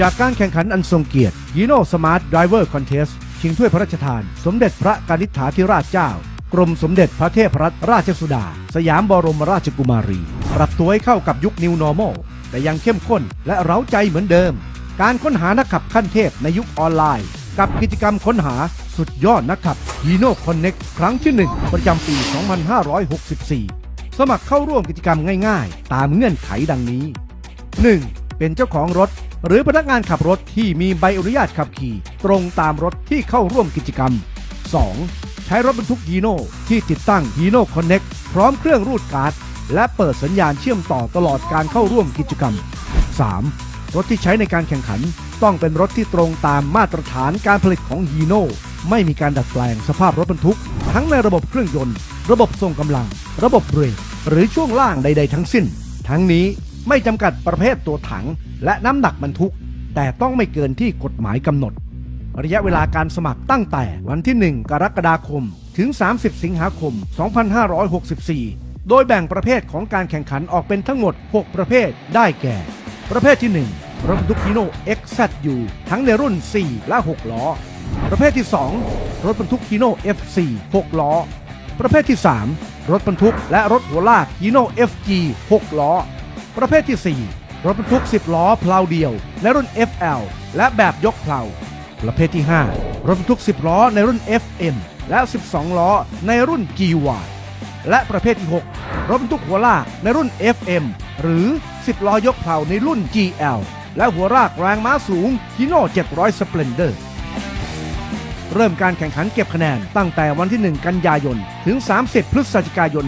จากการแข่งขันอันทรงเกียรติ y ีโนสมาร์ทไดเวอร์คอนเทสชิงถ้วยพระราชทาน สมเด็จพระกนิษฐาธิราชเจ้า กรมสมเด็จพระเทพรัตนราชสุดา สยามบรมราชกุมารี ปรับตัวให้เข้ากับยุค New Normal แต่ยังเข้มข้นและเร้าใจเหมือนเดิม การค้นหานักขับขั้นเทพในยุคออนไลน์ กับกิจกรรมค้นหาสุดยอดนักขับ h e n o Connect ครั้งที่ 1 ประจำปี 2564 สมัครเข้าร่วมกิจกรรมง่ายๆ ตามเงื่อนไขดังนี้ 1. เป็นเจ้าของรถ หรือพนักงานขับรถที่มีใบอนุญาตขับขี่ ตรงตามรถที่เข้าร่วมกิจกรรม 2. ใช้รถบรรทุกยีโน่ที่ติดตั้งยีโน่คอนเน็กพร้อมเครื่องรูดการ์ด และเปิดสัญญาณเชื่อมต่อตลอดการเข้าร่วมกิจกรรม 3. รถที่ใช้ในการแข่งขัน ต้องเป็นรถที่ตรงตามมาตรฐานการผลิตของฮีโน่ไม่มีการดัดแปลงสภาพรถบรรทุก ทั้งในระบบเครื่องยนต์ ระบบทรงกำลัง ระบบเบรกหรือช่วงล่างใด ๆ ทั้งสิ้น ทั้งนี้ ไม่จำกัดประเภทตัวถัง และน้ำหนักบรรทุก แต่ต้องไม่เกินที่กฎหมายกำหนด ระยะเวลาการสมัครตั้งแต่วันที่ 1 กรกฎาคม ถึง 30 สิงหาคม 2564 โดยแบ่งประเภทของการแข่งขันออกเป็นทั้งหมด 6 ประเภทได้แก่ ประเภทที่ 1 รถบรรทุกฮีโน่ XZU ทั้งในรุ่น 4 และ 6 ล้อ ประเภทที่ 2 รถบรรทุกฮีโน่ FC 6ล้อ ประเภทที่ 3 รถบรรทุกและรถหัวลากฮีโน่ FG 6 ล้อ ประเภทที่ 4 รถบรรทุก 10 ล้อเพลาเดียว ในรุ่น FL และแบบยกเพลาประเภทที่ 5 รถบรรทุก 10 ล้อในรุ่น FM และ 12 ล้อในรุ่น GY และประเภทที่ 6 รถบรรทุกหัวลากในรุ่น FM หรือ 10 ล้อยกเพลาในรุ่น GL และหัวลากแรงม้าสูงฮิโน่700 Splendor เริ่มการแข่งขันเก็บคะแนนตั้งแต่วันที่ 1 กันยายน ถึง 30 พฤศจิกายน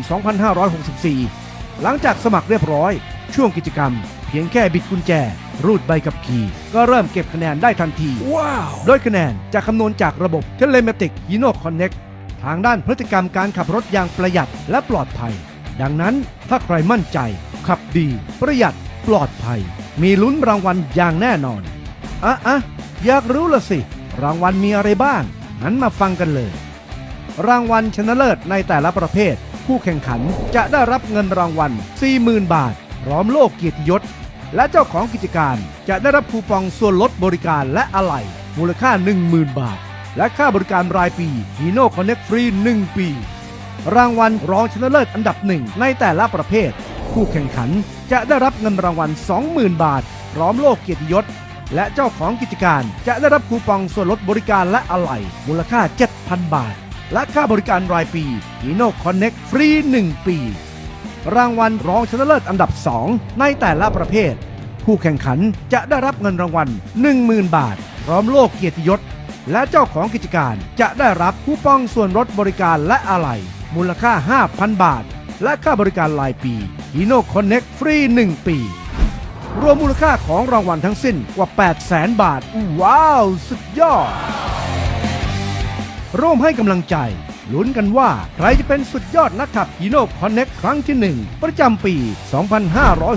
2564 หลังจากสมัครเรียบร้อย ช่วงกิจกรรม เพียงแค่บิดกุญแจ รูดใบขับขี่ ก็เริ่มเก็บคะแนนได้ทันที ว้าว โดยคะแนนจะคำนวณจากระบบ Telematic h e n o Connect ทางด้านพฤติกรรมการขับรถอย่างประหยัดและปลอดภัย ดังนั้นถ้าใครมั่นใจ ขับดี ประหยัดปลอดภัย มีลุ้นรางวัลอย่างแน่นอนอะอะอยากรู้ละสิ รางวัลมีอะไรบ้างงั้นมาฟังกันเลย รางวัลชนะเลิศในแต่ละประเภท ผู้แข่งขันจะได้รับเงินรางวัล 40,000 บาทพ ร้อมโล่เกียรติยศ และเจ้าของกิจการจะได้รับคูปองส่วนลดบริการและอะไหล่มูลค่า 10,000 บาท และค่าบริการรายปี h e n o Connect Free 1ปี รางวัลรองชนะเลิศอันดับหนึ่งในแต่ละประเภท ผู้แข่งขันจะได้รับเงินรางวัล 20,000 บาท พร้อมโล่เกียรติยศ และเจ้าของกิจการจะได้รับคูปองส่วนลดบริการและอะไหล่มูลค่า 7,000 บาท และค่าบริการรายปี h e n o Connect ฟรี 1 ปี รางวัลรองชนะเลิศอันดับ 2 ในแต่ละประเภท ผู้แข่งขันจะได้รับเงินรางวัล 10,000 บาท พร้อมโล่เกียรติยศ และเจ้าของกิจการจะได้รับคูปองส่วนลดบริการและอะไหล่มูลค่า 5,000 บาท และค่าบริการรายปี h e n o Connect ฟรี 1 ปี รวมมูลค่าของรางวัลทั้งสิ้นกว่า 800,000 บาท ว้าว สุดยอด ร่วมให้กำลังใจ ลุ้นกันว่าใครจะเป็นสุดยอดนักขับยีโน่คอนเนคครั้งที่ 1 ประจำปี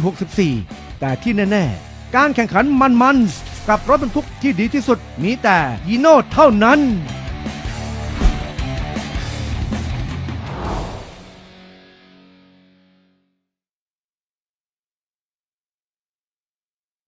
2564 แต่ที่แน่ๆ การแข่งขันมันๆ กับรถบรรทุกที่ดีที่สุดมีแต่ยีโน่เท่านั้น